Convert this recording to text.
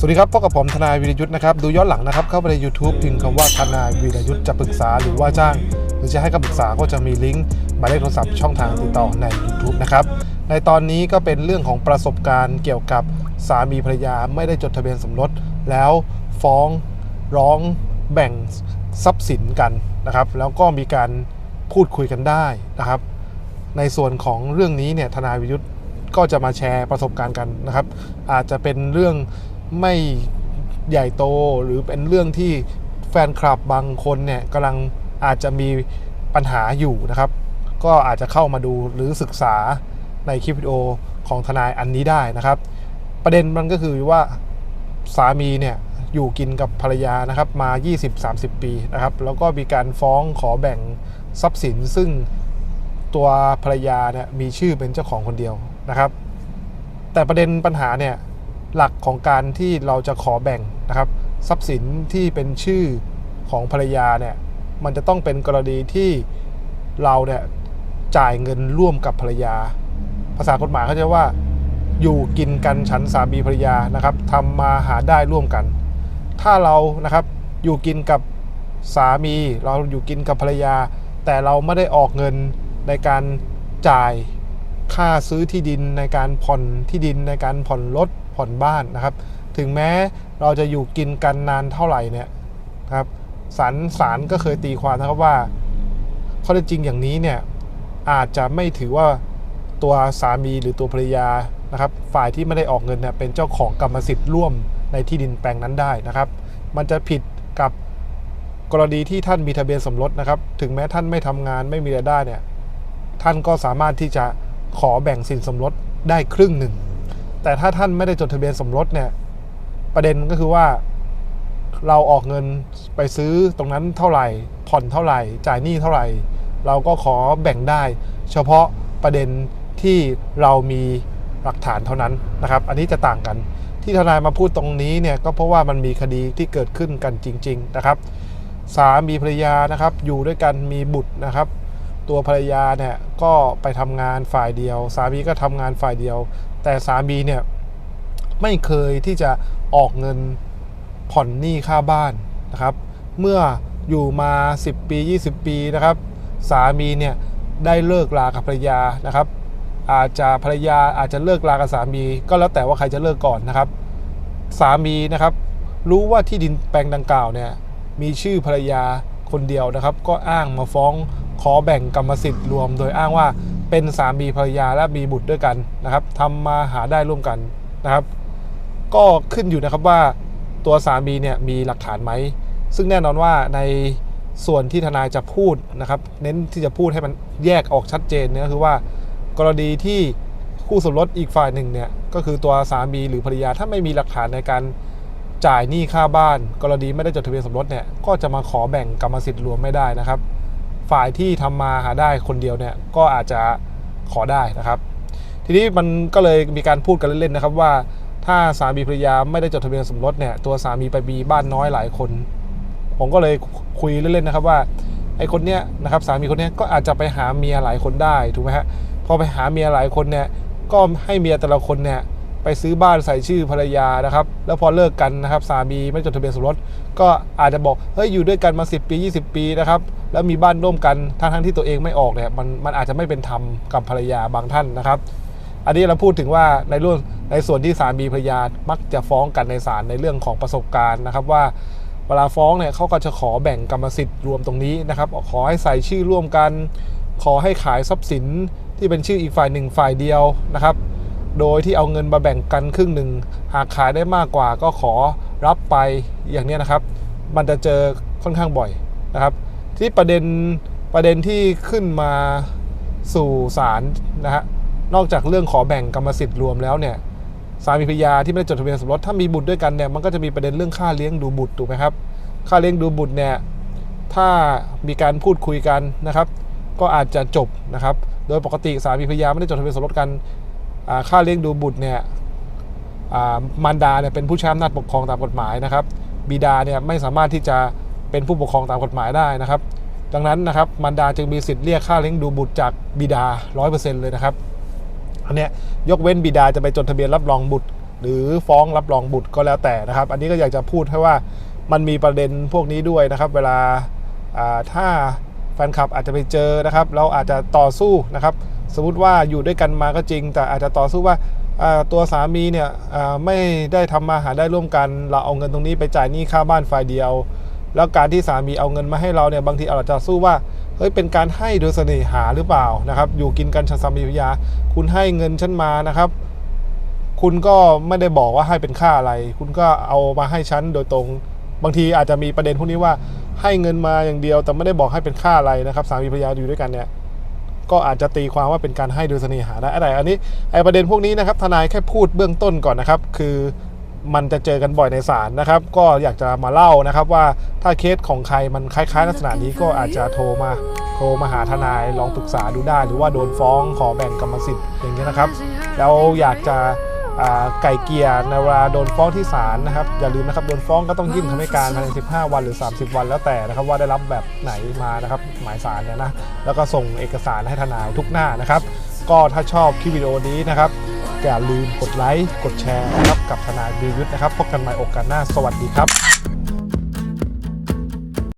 สวัสดีครับพบกับผมทนายวีรยุทธ์นะครับ ดูย้อนหลังนะครับ เข้าไปใน YouTube พิมพ์คำว่าทนายวีรยุทธ์จะปรึกษาหรือว่าจ้าง หรือจะให้คำปรึกษาก็จะมีลิงก์หมายเลขโทรศัพท์ช่องทางติดต่อใน YouTube นะครับ ในตอนนี้ก็เป็นเรื่องของประสบการณ์เกี่ยวกับสามีภรรยาไม่ได้จดทะเบียนสมรส แล้วฟ้องร้องแบ่งทรัพย์สินกันนะครับ แล้วก็มีการพูดคุยกันได้นะครับ ในส่วนของเรื่องนี้เนี่ยทนายวิยุทธ์ก็จะมาแชร์ประสบการณ์กันนะครับ อาจจะเป็นเรื่อง ไม่ใหญ่โตหรือเป็นเรื่องที่แฟนคลับบางคนเนี่ยกำลังอาจจะมีปัญหาอยู่นะครับ ก็อาจจะเข้ามาดูหรือศึกษาในคลิปวิดีโอของทนายอันนี้ได้นะครับ ประเด็นมันก็คือว่าสามีเนี่ยอยู่กินกับภรรยานะครับมา 20-30 ปีนะครับ แล้วก็มีการฟ้องขอแบ่งทรัพย์สินซึ่งตัวภรรยาเนี่ยมีชื่อเป็นเจ้าของคนเดียวนะครับ แต่ประเด็นปัญหาเนี่ย หลักของการที่เราจะขอแบ่งนะครับทรัพย์สินที่เป็นชื่อของภรรยาเนี่ยมันจะต้องเป็นกรณีที่เราเนี่ยจ่ายเงินร่วมกับภรรยา ภาษากฎหมายเขาจะว่าอยู่กินกันฉันสามีภรรยานะครับทำมาหาได้ร่วมกัน ถ้าเรานะครับอยู่กินกับสามีเราอยู่กินกับภรรยา แต่เราไม่ได้ออกเงินในการจ่ายค่าซื้อที่ดินในการผ่อนที่ดินในการผ่อนรถ ผ่อนบ้านนะครับ ถึงแม้เราจะอยู่กินกันนานเท่าไหร่เนี่ยครับศาลศาลก็เคยตีความนะครับว่าข้อเท็จจริงอย่างนี้เนี่ยอาจจะไม่ถือว่าตัวสามีหรือตัวภรรยานะครับ ฝ่ายที่ไม่ได้ออกเงินเนี่ยเป็นเจ้าของกรรมสิทธิ์ร่วมในที่ดินแปลงนั้นได้นะครับ มันจะผิดกับกรณีที่ท่านมีทะเบียนสมรสนะครับ ถึงแม้ท่านไม่ทำงานไม่มีรายได้เนี่ยท่านก็สามารถที่จะขอแบ่งสินสมรสได้ครึ่งหนึ่ง แต่ถ้าท่านไม่ได้จดทะเบียนสมรสเนี่ย ประเด็นก็คือว่าเราออกเงินไปซื้อตรงนั้นเท่าไหร่ ผ่อนเท่าไหร่ จ่ายหนี้เท่าไหร่ เราก็ขอแบ่งได้ เฉพาะประเด็นที่เรามีหลักฐานเท่านั้นนะครับ อันนี้จะต่างกัน ที่ทนายมาพูดตรงนี้เนี่ยก็เพราะว่ามันมีคดีที่เกิดขึ้นกันจริง ๆ นะครับ สามีภรรยานะครับ อยู่ด้วยกันมีบุตรนะครับ ตัวภรรยาเนี่ยก็ไปทำงานฝ่ายเดียว สามีก็ทำงานฝ่ายเดียว แต่สามีเนี่ยไม่เคยที่จะออกเงินผ่อนหนี้ค่าบ้านนะครับ เมื่ออยู่มา 10 ปี 20 ปีนะครับ สามีเนี่ยได้เลิกลากับภรรยานะครับ อาจจะภรรยาอาจจะเลิกลากับสามี ก็แล้วแต่ว่าใครจะเลิกก่อนนะครับ สามีนะครับ รู้ว่าที่ดินแปลงดังกล่าวเนี่ยมีชื่อภรรยาคนเดียวนะครับ ก็อ้างมาฟ้องขอแบ่งกรรมสิทธิ์รวม โดยอ้างว่า เป็นสามีภรรยาและมีบุตรด้วยกันนะครับทำมาหาได้ร่วมกันนะครับ ก็ขึ้นอยู่นะครับว่าตัวสามีเนี่ยมีหลักฐานไหม ซึ่งแน่นอนว่าในส่วนที่ทนายจะพูดนะครับ เน้นที่จะพูดให้มันแยกออกชัดเจนเนี่ยก็คือว่ากรณีที่คู่สมรสอีกฝ่ายหนึ่งเนี่ยก็คือตัวสามีหรือภรรยาถ้าไม่มีหลักฐานในการจ่ายหนี้ค่าบ้าน กรณีไม่ได้จดทะเบียนสมรสเนี่ยก็จะมาขอแบ่งกรรมสิทธิ์รวมไม่ได้นะครับ ฝ่ายที่ทำมาหาได้คนเดียวเนี่ยก็อาจจะขอได้นะครับ ทีนี้มันก็เลยมีการพูดกันเล่นๆนะครับว่า ถ้าสามีภรรยาไม่ได้จดทะเบียนสมรสเนี่ยตัวสามีไปมีบ้านน้อยหลายคน ผมก็เลยคุยเล่นๆนะครับว่าไอ้คนเนี้ยนะครับสามีคนเนี้ยก็อาจจะไปหาเมียหลายคนได้ถูกไหมฮะพอไปหาเมียหลายคนเนี่ยก็ให้เมียแต่ละคนเนี่ย ไปซื้อบ้านใส่ชื่อภรรยานะครับ แล้วพอเลิกกันนะครับสามีไม่จดทะเบียนสมรสก็อาจจะบอกเฮ้ยอยู่ด้วยกันมา 10 ปี 20 ปีนะครับแล้วมีบ้านร่วมกันทั้งทั้งที่ตัวเองไม่ออกเนี่ยมันมันอาจจะไม่เป็นธรรมกับภรรยาบางท่านนะครับ อันนี้เราพูดถึงว่าในเรื่องในส่วนที่สามีภรรยามักจะฟ้องกันในศาลในเรื่องของประสบการณ์นะครับว่าเวลาฟ้องเนี่ยเขาก็จะขอแบ่งกรรมสิทธิ์รวมตรงนี้นะครับขอให้ใส่ชื่อร่วมกัน ขอให้ขายทรัพย์สินที่เป็นชื่ออีกฝ่ายหนึ่งฝ่ายเดียวนะครับ โดยที่เอาเงินมาแบ่งกันครึ่งหนึ่งหากขายได้มากกว่าก็ขอรับไปอย่างนี้นะครับ มันจะเจอค่อนข้างบ่อยนะครับ ที่ประเด็นประเด็นที่ขึ้นมาสู่ศาลนะฮะนอกจากเรื่องขอแบ่งกรรมสิทธิ์รวมแล้วเนี่ยสามีภรรยาที่ไม่ได้จดทะเบียนสมรสถ้ามีบุตรด้วยกันเนี่ยมันก็จะมีประเด็นเรื่องค่าเลี้ยงดูบุตรถูกไหมครับ ค่าเลี้ยงดูบุตรเนี่ยถ้ามีการพูดคุยกันนะครับ ก็อาจจะจบนะครับ โดยปกติสามีภรรยาไม่ได้จดทะเบียนสมรสกัน ค่าเลี้ยงดูบุตรเนี่ยมารดาเนี่ยเป็นผู้ใช้อำนาจปกครองตามกฎหมายนะครับ บิดาเนี่ยไม่สามารถที่จะเป็นผู้ปกครองตามกฎหมายได้นะครับ ดังนั้นนะครับมารดาจึงมีสิทธิ์เรียกค่าเลี้ยงดูบุตรจากบิดา 100%เลยนะครับอันเนี้ยยกเว้นบิดาจะไปจดทะเบียนรับรองบุตร หรือฟ้องรับรองบุตรก็แล้วแต่นะครับ อันนี้ก็อยากจะพูดให้ว่ามันมีประเด็นพวกนี้ด้วยนะครับ เวลาถ้าแฟนคลับอาจจะไปเจอนะครับ เราอาจจะต่อสู้นะครับ สมมติว่าอยู่ด้วยกันมาก็จริง แต่อาจจะต่อสู้ว่าตัวสามีเนี่ยไม่ได้ทำมาหาได้ร่วมกัน เราเอาเงินตรงนี้ไปจ่ายหนี้ค่าบ้านฝ่ายเดียว แล้วการที่สามีเอาเงินมาให้เราเนี่ยบางทีอาจจะสู้ว่าเฮ้ยเป็นการให้โดยเสน่หาหรือเปล่านะครับอยู่กินกันชาสามีภรรยา คุณให้เงินฉันมานะครับคุณก็ไม่ได้บอกว่าให้เป็นค่าอะไร คุณก็เอามาให้ฉันโดยตรง บางทีอาจจะมีประเด็นพวกนี้ว่าให้เงินมาอย่างเดียว แต่ไม่ได้บอกให้เป็นค่าอะไรนะครับ สามีภรรยาอยู่ด้วยกันเนี่ย ก็อาจจะตีความว่าเป็นการให้โดยเสน่หาได้อะไรอันนี้ไอประเด็นพวกนี้นะครับทนายแค่พูดเบื้องต้นก่อนนะครับ คือมันจะเจอกันบ่อยในศาลนะครับ ก็อยากจะมาเล่านะครับว่าถ้าเคสของใครมันคล้ายๆ ลักษณะนี้ก็อาจจะโทรมาโทรมาหาทนายลองปรึกษาดูได้ หรือว่าโดนฟ้องขอแบ่งกรรมสิทธิ์อย่างเงี้ยนะครับ แล้วอยากจะ ไก่เกียในเวลาโดนฟ้องที่ศาลนะครับอย่าลืมนะครับโดนฟ้องก็ต้องยื่นคำให้การภายใน 15 วันหรือ 30 วันแล้วแต่นะครับว่าได้รับแบบไหนมานะครับหมายสารเนี่ยนะแล้วก็ส่งเอกสารให้ทนายทุกหน้านะครับ ก็ถ้าชอบคลิปวิดีโอนี้นะครับอย่าลืมกดไลค์กดแชร์นะครับกับทนายบียุทธนะครับพบกันใหม่โอกาสหน้าสวัสดีครับ